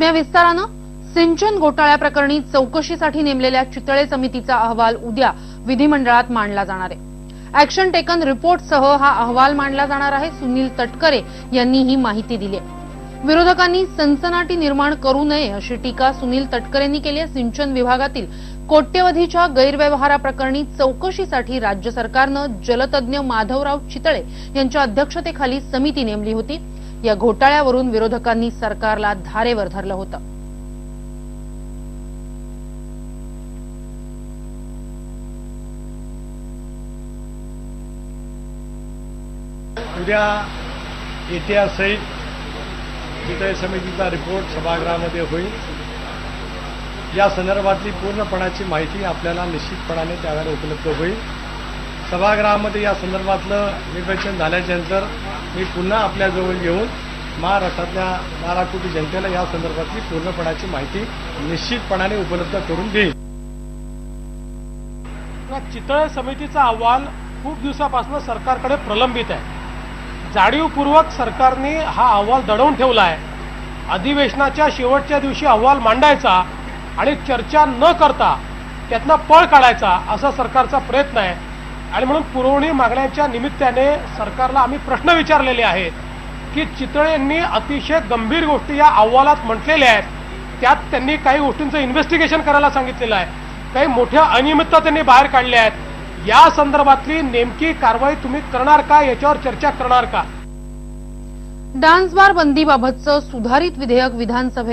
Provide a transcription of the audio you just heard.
बातम्या विस्तारानं सिंचन घोटाळ्याप्रकरणी चौकशीसाठी नेमलेल्या चितळे समितीचा अहवाल उद्या विधिमंडळात मांडला जाणार आहे. अॅक्शन टेकन रिपोर्टसह हा अहवाल मांडला जाणार आहे सुनील तटकरे यांनी ही माहिती दिली आहे. विरोधकांनी सनसनाटी निर्माण करू नये अशी टीका सुनील तटकरेंनी केली आहे. सिंचन विभागातील कोट्यवधीच्या गैरव्यवहाराप्रकरणी चौकशीसाठी राज्य सरकारनं जलतज्ञ माधवराव चितळे यांच्या अध्यक्षतेखाली समिती नेमली होती. या घोटाळ्यावरून विरोधकांनी सरकारला धारेवर धरलं होतं. उद्या इतिहासही विजय समितीचा रिपोर्ट सभागृहामध्ये होईल. या संदर्भातली पूर्णपणाची माहिती आपल्याला निश्चितपणाने त्यावेळेला उपलब्ध होईल. सभागृहामध्ये या संदर्भातलं निर्वचन झाल्याच्यानंतर मी पुन्हा आपल्याजवळ येऊन महाराष्ट्रातल्या बारा कोटी जनतेला या संदर्भातली पूर्णपणाची माहिती निश्चितपणाने उपलब्ध करून देईल चितळ चितळे समितीचा अहवाल खूप दिवसापासून सरकारकडे प्रलंबित आहे. जाणीवपूर्वक सरकारने हा अहवाल दडवून ठेवला आहे. अधिवेशनाच्या शेवटच्या दिवशी अहवाल मांडायचा आणि चर्चा न करता त्यातनं पळ काढायचा असा सरकारचा प्रयत्न आहे. आणि म्हणून पुरवणी मागण्याच्या निमित्ताने सरकारला आम्ही प्रश्न विचारलेले आहेत की चितळे यांनी अतिशय गंभीर गोष्टी या अहवालात म्हटलेल्या आहेत. त्यात त्यांनी काही गोष्टींचं इन्व्हेस्टिगेशन करायला सांगितलेलं आहे. काही मोठ्या अनियमितता त्यांनी बाहेर काढल्या आहेत. या संदर्भातली नेमकी कारवाई तुम्ही करणार का? याच्यावर चर्चा करणार का? डान्स बार बंदीबाबतचं सुधारित विधेयक विधानसभेत